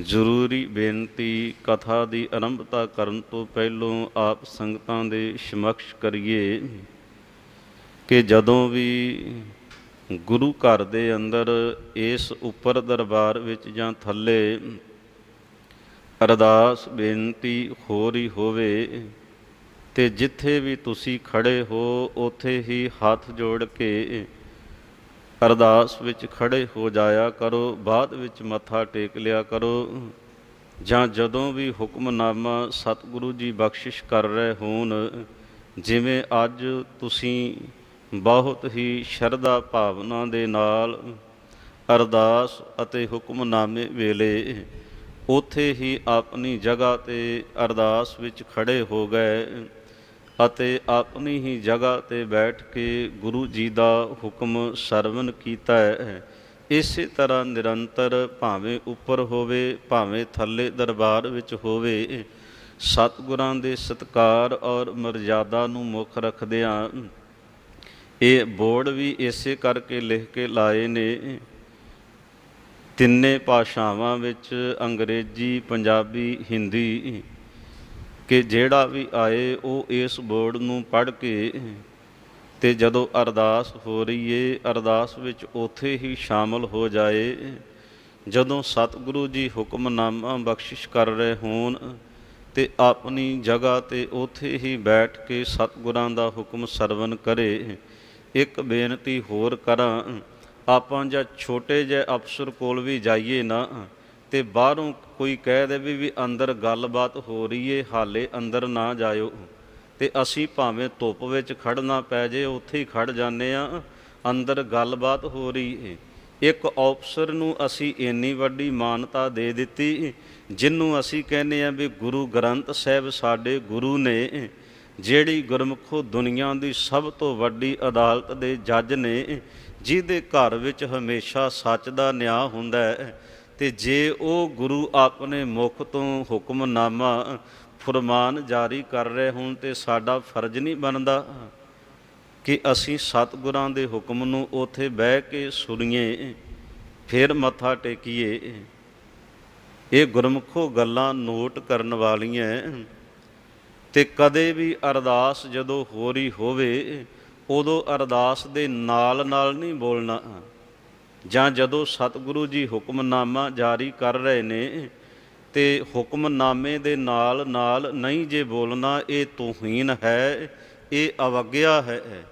ਜ਼ਰੂਰੀ ਬੇਨਤੀ ਕਥਾ ਦੀ ਆਰੰਭਤਾ ਕਰਨ ਤੋਂ ਪਹਿਲੋਂ ਆਪ ਸੰਗਤਾਂ ਦੇ ਸਮਕਸ਼ ਕਰੀਏ ਕਿ ਜਦੋਂ ਵੀ ਗੁਰੂ ਘਰ ਦੇ ਅੰਦਰ ਇਸ ਉੱਪਰ ਦਰਬਾਰ ਵਿੱਚ ਜਾਂ ਥੱਲੇ ਅਰਦਾਸ ਬੇਨਤੀ ਹੋ ਰਹੀ ਹੋਵੇ ਤੇ ਜਿੱਥੇ ਵੀ ਤੁਸੀਂ ਖੜੇ ਹੋ, ਉੱਥੇ ਹੀ ਹੱਥ ਜੋੜ ਕੇ ਅਰਦਾਸ ਵਿੱਚ ਖੜੇ ਹੋ ਜਾਇਆ ਕਰੋ, ਬਾਅਦ ਵਿੱਚ ਮੱਥਾ ਟੇਕ ਲਿਆ ਕਰੋ। ਜਾਂ ਜਦੋਂ ਵੀ ਹੁਕਮਨਾਮਾ ਸਤਿਗੁਰੂ ਜੀ ਬਖਸ਼ਿਸ਼ ਕਰ ਰਹੇ ਹੋਣ, ਜਿਵੇਂ ਅੱਜ ਤੁਸੀਂ ਬਹੁਤ ਹੀ ਸ਼ਰਧਾ ਭਾਵਨਾ ਦੇ ਨਾਲ ਅਰਦਾਸ ਅਤੇ ਹੁਕਮਨਾਮੇ ਵੇਲੇ ਉਥੇ ਹੀ ਆਪਣੀ ਜਗ੍ਹਾ ਤੇ ਅਰਦਾਸ ਵਿੱਚ ਖੜੇ ਹੋ ਗਏ। ਅਤੇ ਆਪਣੀ ਹੀ ਜਗ੍ਹਾ ਤੇ ਬੈਠ ਕੇ ਗੁਰੂ ਜੀ ਦਾ ਹੁਕਮ ਸਰਵਨ ਕੀਤਾ ਹੈ। ਇਸੇ ਤਰ੍ਹਾਂ ਨਿਰੰਤਰ ਭਾਵੇਂ ਉੱਪਰ ਹੋਵੇ, ਭਾਵੇਂ ਥੱਲੇ ਦਰਬਾਰ ਵਿੱਚ ਹੋਵੇ, ਸਤਿਗੁਰਾਂ ਦੇ ਸਤਕਾਰ ਔਰ ਮਰਜ਼ਾਦਾ ਨੂੰ ਮੁੱਖ ਰੱਖਦਿਆਂ ਇਹ ਬੋਰਡ ਵੀ ਇਸੇ ਕਰਕੇ ਲਿਖ ਕੇ ਲਾਏ ਨੇ, ਤਿੰਨੇ ਭਾਸ਼ਾਵਾਂ ਵਿੱਚ ਅੰਗਰੇਜ਼ੀ, ਪੰਜਾਬੀ, ਹਿੰਦੀ ਕਿ ਜਿਹੜਾ ਵੀ ਆਏ, ਉਹ ਇਸ ਬੋਰਡ ਨੂੰ ਪੜ੍ਹ ਕੇ ਤੇ ਜਦੋਂ ਅਰਦਾਸ ਹੋ ਰਹੀ ਏ, ਅਰਦਾਸ ਵਿੱਚ ਉਥੇ ਹੀ ਸ਼ਾਮਲ ਹੋ ਜਾਏ। ਜਦੋਂ ਸਤਿਗੁਰੂ ਜੀ ਹੁਕਮਨਾਮਾ ਬਖਸ਼ਿਸ਼ ਕਰ ਰਹੇ ਹੋਣ ਤੇ ਆਪਣੀ ਜਗ੍ਹਾ ਤੇ ਉਥੇ ਹੀ ਬੈਠ ਕੇ ਸਤਿਗੁਰਾਂ ਦਾ ਹੁਕਮ ਸਰਵਨ ਕਰੇ, ਇੱਕ ਬੇਨਤੀ ਹੋਰ ਕਰਾਂ, ਆਪਾਂ ਜਾਂ ਛੋਟੇ ਜਿਹੇ ਅਫਸਰ ਕੋਲ ਵੀ ਜਾਈਏ ਨਾ ਤੇ ਬਾਹਰੋਂ ਕੋਈ ਕਹਿ ਦੇਵੇ ਵੀ ਅੰਦਰ ਗੱਲਬਾਤ ਹੋ ਰਹੀ ਏ, ਹਾਲੇ ਅੰਦਰ ਨਾ ਜਾਇਓ। ਤੇ ਅਸੀਂ ਭਾਵੇਂ ਧੁੱਪ ਵਿੱਚ ਖੜਨਾ ਪੈ ਜੇ, ਉੱਥੇ ਹੀ ਖੜ ਜਾਂਦੇ ਆ, ਅੰਦਰ ਗੱਲਬਾਤ ਹੋ ਰਹੀ ਏ। ਇੱਕ ਅਫਸਰ ਨੂੰ ਅਸੀਂ ਇੰਨੀ ਵੱਡੀ ਮਾਨਤਾ ਦੇ ਦਿੱਤੀ ਜਿਹਨੂੰ ਅਸੀਂ ਕਹਿੰਦੇ ਆ ਵੀ ਗੁਰੂ ਗ੍ਰੰਥ ਸਾਹਿਬ ਸਾਡੇ ਗੁਰੂ ਨੇ, ਜਿਹੜੀ ਗੁਰਮੁਖੋ ਦੁਨੀਆ ਦੀ ਸਭ ਤੋਂ ਵੱਡੀ ਅਦਾਲਤ ਦੇ ਜੱਜ ਨੇ, ਜਿਹਦੇ ਘਰ ਵਿੱਚ ਹਮੇਸ਼ਾ ਸੱਚ ਦਾ ਨਿਆਂ ਹੁੰਦਾ ਹੈ। ਤੇ ਜੇ ਉਹ ਗੁਰੂ ਆਪਣੇ ਮੁਖ ਤੋਂ ਹੁਕਮਨਾਮਾ ਫਰਮਾਨ ਜਾਰੀ ਕਰ ਰਹੇ ਹੋਣ ਤੇ ਸਾਡਾ ਫਰਜ਼ ਨਹੀਂ ਬਣਦਾ ਕਿ ਅਸੀਂ ਸਤਿਗੁਰਾਂ ਦੇ ਹੁਕਮ ਨੂੰ ਉਥੇ ਬਹਿ ਕੇ ਸੁਣੀਏ, ਫਿਰ ਮੱਥਾ ਟੇਕੀਏ। ਇਹ ਗੁਰਮੁਖੋ ਗੱਲਾਂ ਨੋਟ ਕਰਨ ਵਾਲੀਆਂ ਤੇ ਕਦੇ ਵੀ ਅਰਦਾਸ ਜਦੋਂ ਹੋ ਰਹੀ ਹੋਵੇ, ਉਦੋਂ ਅਰਦਾਸ ਦੇ ਨਾਲ ਨਾਲ ਨਹੀਂ ਬੋਲਣਾ। ਜਾਂ ਜਦੋਂ ਸਤਿਗੁਰੂ ਜੀ ਹੁਕਮਨਾਮਾ ਜਾਰੀ ਕਰ ਰਹੇ ਨੇ, ਤੇ ਹੁਕਮਨਾਮੇ ਦੇ ਨਾਲ ਨਾਲ ਨਹੀਂ ਜੇ ਬੋਲਣਾ ਇਹ ਤੋਹੀਨ ਹੈ, ਇਹ ਅਵਗਿਆ ਹੈ।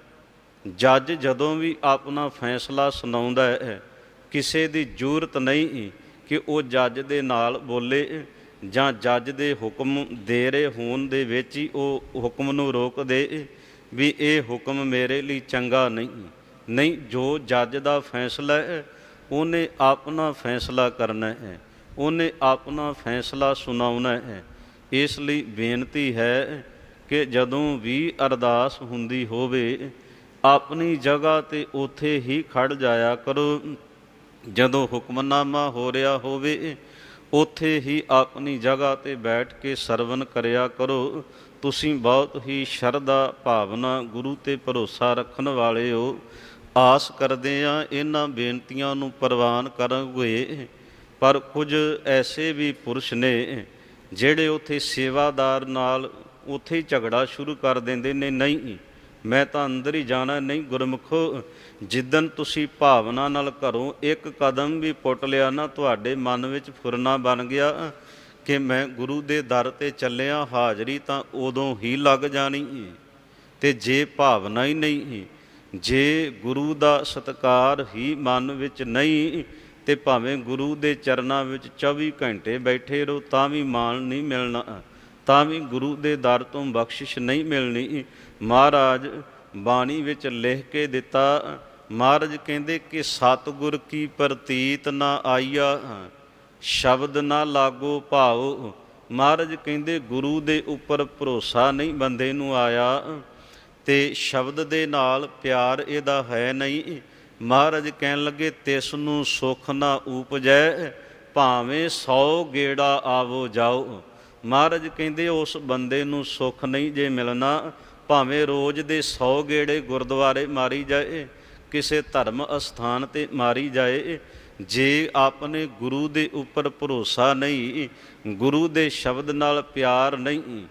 ਜੱਜ ਜਦੋਂ ਵੀ ਆਪਣਾ ਫੈਸਲਾ ਸੁਣਾਉਂਦਾ ਹੈ, ਕਿਸੇ ਦੀ ਜ਼ਰੂਰਤ ਨਹੀਂ ਕਿ ਉਹ ਜੱਜ ਦੇ ਨਾਲ ਬੋਲੇ ਜਾਂ ਜੱਜ ਦੇ ਹੁਕਮ ਦੇ ਰਹੇ ਹੋਣ ਦੇ ਵਿੱਚ ਹੀ ਉਹ ਹੁਕਮ ਨੂੰ ਰੋਕ ਦੇ ਵੀ ਇਹ ਹੁਕਮ ਮੇਰੇ ਲਈ ਚੰਗਾ ਨਹੀਂ। ਨਹੀਂ, ਜੋ ਜੱਜ ਦਾ ਫੈਸਲਾ ਹੈ, ਉਹਨੇ ਆਪਣਾ ਫੈਸਲਾ ਕਰਨਾ ਹੈ। ਉਹਨੇ ਆਪਣਾ ਫੈਸਲਾ ਸੁਣਾਉਣਾ ਹੈ। ਇਸ ਲਈ ਬੇਨਤੀ ਹੈ ਕਿ ਜਦੋਂ ਵੀ ਅਰਦਾਸ ਹੁੰਦੀ ਹੋਵੇ, ਆਪਣੀ ਜਗ੍ਹਾ ਤੇ ਉਥੇ ਹੀ ਖੜ ਜਾਇਆ ਕਰੋ। ਜਦੋਂ ਹੁਕਮਨਾਮਾ ਹੋ ਰਿਹਾ ਹੋਵੇ, ਉਥੇ ਹੀ ਆਪਣੀ ਜਗ੍ਹਾ ਤੇ ਬੈਠ ਕੇ ਸਰਵਨ ਕਰਿਆ ਕਰੋ। ਤੁਸੀਂ ਬਹੁਤ ਹੀ ਸ਼ਰਧਾ ਭਾਵਨਾ, ਗੁਰੂ ਤੇ ਭਰੋਸਾ ਰੱਖਣ ਵਾਲੇ ਹੋ ਆਸ ਕਰਦੇ ਆ ਇਹਨਾਂ ਬੇਨਤੀਆਂ ਨੂੰ ਪ੍ਰਵਾਨ ਕਰੋਗੇ। ਪਰ ਕੁਝ ਐਸੇ ਵੀ ਪੁਰਸ਼ ਨੇ ਜਿਹੜੇ ਉਥੇ ਸੇਵਾਦਾਰ ਨਾਲ ਉਥੇ ਹੀ ਝਗੜਾ ਸ਼ੁਰੂ ਕਰ ਦਿੰਦੇ ਨੇ, ਨਹੀਂ, ਮੈਂ ਤਾਂ ਅੰਦਰ ਹੀ ਜਾਣਾ, ਨਹੀਂ ਗੁਰਮੁਖੋ ਜਿੱਦਨ ਤੁਸੀਂ ਭਾਵਨਾ ਨਾਲ ਘਰੋਂ ਇੱਕ ਕਦਮ ਵੀ ਪੁੱਟ ਲਿਆ ਨਾ ਤੁਹਾਡੇ ਮਨ ਵਿੱਚ ਫੁਰਨਾ ਬਣ ਗਿਆ ਕਿ ਮੈਂ ਗੁਰੂ ਦੇ ਦਰ ਤੇ ਚੱਲਿਆ ਹਾਜ਼ਰੀ ਤਾਂ ਉਦੋਂ ਹੀ ਲੱਗ ਜਾਣੀ ਤੇ ਜੇ ਭਾਵਨਾ ਹੀ ਨਹੀਂ ਜੇ ਗੁਰੂ ਦਾ ਸਤਕਾਰ ਹੀ ਮਨ ਵਿੱਚ ਨਹੀਂ ਤੇ ਭਾਵੇਂ ਗੁਰੂ ਦੇ ਚਰਨਾਂ ਵਿੱਚ 24 ਘੰਟੇ ਬੈਠੇ ਰਹੋ, ਤਾਂ ਵੀ ਮਾਣ ਨਹੀਂ ਮਿਲਣਾ, ਤਾਂ ਵੀ ਗੁਰੂ ਦੇ ਦਰ ਤੋਂ ਬਖਸ਼ਿਸ਼ ਨਹੀਂ ਮਿਲਣੀ ਮਹਾਰਾਜ ਬਾਣੀ ਵਿੱਚ ਲਿਖ ਕੇ ਦਿੱਤਾ, ਮਹਾਰਾਜ ਕਹਿੰਦੇ ਕਿ ਸਤਿਗੁਰ ਕੀ ਪ੍ਰਤੀਤ ਨਾ ਆਈਆ ਸ਼ਬਦ ਨਾ ਲਾਗੋ ਭਾਉ, ਮਹਾਰਾਜ ਕਹਿੰਦੇ ਗੁਰੂ ਦੇ ਉੱਪਰ ਭਰੋਸਾ ਨਹੀਂ ਬੰਦੇ ਨੂੰ ਆਇਆ। ਤੇ ਸ਼ਬਦ ਦੇ ਨਾਲ ਪਿਆਰ ਇਹਦਾ ਹੈ ਨਹੀਂ। ਮਹਾਰਾਜ ਕਹਿਣ ਲੱਗੇ, ਤਿਸ ਨੂੰ ਸੁਖ ਨਾ ਉਪਜੈ, ਭਾਵੇਂ 100 ਗੇੜਾ ਆਵੋ ਜਾਓ। ਮਹਾਰਾਜ ਕਹਿੰਦੇ, ਉਸ ਬੰਦੇ ਨੂੰ ਸੁਖ ਨਹੀਂ ਜੇ ਮਿਲਣਾ, ਭਾਵੇਂ ਰੋਜ਼ ਦੇ 100 ਗੇੜੇ ਗੁਰਦੁਆਰੇ ਮਾਰੀ ਜਾਏ, ਕਿਸੇ ਧਰਮ ਅਸਥਾਨ ਤੇ ਮਾਰੀ ਜਾਏ। ਜੇ ਆਪਣੇ ਗੁਰੂ ਦੇ ਉੱਪਰ ਭਰੋਸਾ ਨਹੀਂ ਗੁਰੂ ਦੇ ਸ਼ਬਦ ਨਾਲ ਪਿਆਰ ਨਹੀਂ